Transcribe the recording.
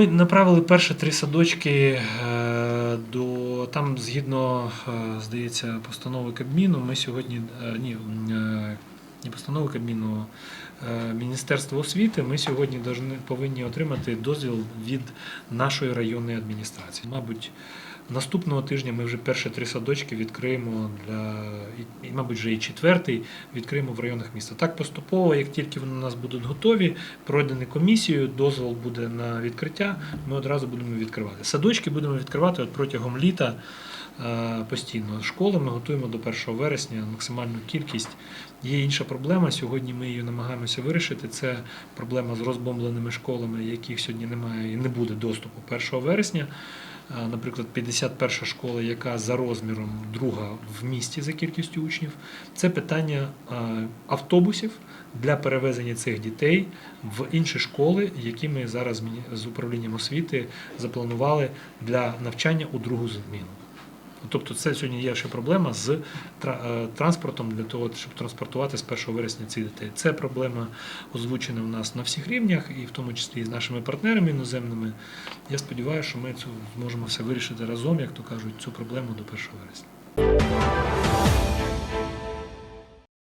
Ми направили перші три садочки е, до там, згідно, е, здається, постанови Кабміну. Ми сьогодні е, ні, не постанови Кабміну, Міністерства освіти. Ми сьогодні повинні отримати дозвіл від нашої районної адміністрації. Мабуть, наступного тижня ми вже перші три садочки відкриємо для і, мабуть, вже і четвертий відкриємо в районах міста. Так поступово, як тільки вони у нас будуть готові, пройдені комісією, дозвол буде на відкриття, ми одразу будемо відкривати. Садочки будемо відкривати от протягом літа е, постійно. Школи ми готуємо до 1 вересня максимальну кількість. Є інша проблема. Сьогодні ми її намагаємося вирішити. Це проблема з розбомбленими школами, яких сьогодні немає і не буде доступу 1 вересня. Е, Наприклад, 51 школа, яка за розміром друга в місті за кількістю учнів, це питання е, автобусів для перевезення цих дітей в інші школи, які ми зараз з управлінням освіти запланували для навчання у другу зміну. Тобто це сьогодні є ще проблема з е, транспортом для того, щоб транспортувати з 1 вересня ці дітей. Це проблема озвучена у нас на всіх рівнях, і в тому числі і з нашими партнерами іноземними. Я сподіваюся, що ми цю зможемо все вирішити разом, як то кажуть, цю проблему до 1 вересня.